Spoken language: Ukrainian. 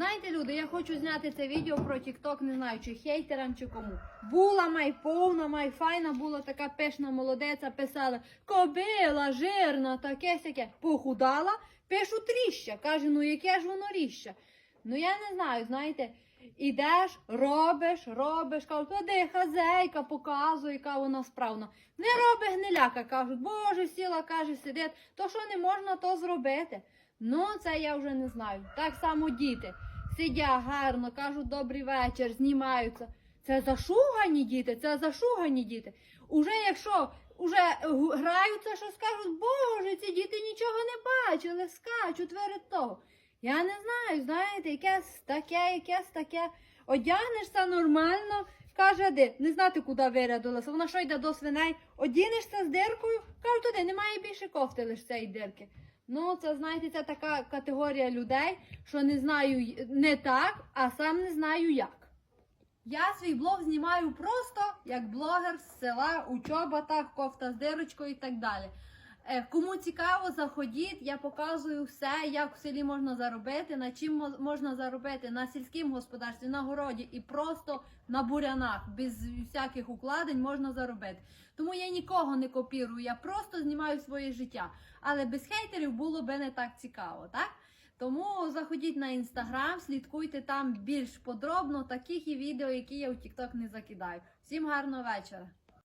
Знаєте, люди, я хочу зняти це відео про TikTok, не знаю, чи хейтерам, чи кому. Була май повна, май файна, була така пишна молодеця, писала кобила, жирна, таке сяке. Похудала, пишу тріща. Каже, ну яке ж воно ріща? Ну я не знаю, знаєте, ідеш, робиш, робиш, кажуть, ходи, хазяйка, показує, яка вона справна. Не роби гниляка, кажуть, боже, сіла, каже, сидить, то що не можна, то зробити. Ну, це я вже не знаю. Так само діти сидять гарно, кажуть добрий вечір, знімаються. Це зашугані діти, це зашугані діти. Уже якщо уже граються, що скажуть, боже, ці діти нічого не бачили, скачуть перед того. Я не знаю, знаєте, якесь таке, якесь таке. Одягнешся нормально, каже, де, не знати, куди вирядилася. Вона що йде до свиней, одінешся з диркою, кажуть, туди немає більше кофти, лише цієї дирки. Ну, це знаєте, це така категорія людей, що не знаю не так, а сам не знаю як. Я свій блог знімаю просто як блогер з села у чоботах, кофта з дирочкою і так далі. Е, Кому цікаво, заходіть, я показую все, як в селі можна заробити, на чим можна заробити на сільському господарстві, на городі і просто на бурянах, без всяких укладень можна заробити. Тому я нікого не копірую, я просто знімаю своє життя. Але без хейтерів було би не так цікаво, так? Тому заходіть на інстаграм, слідкуйте там більш подробно таких і відео, які я у TikTok не закидаю. Всім гарного вечора!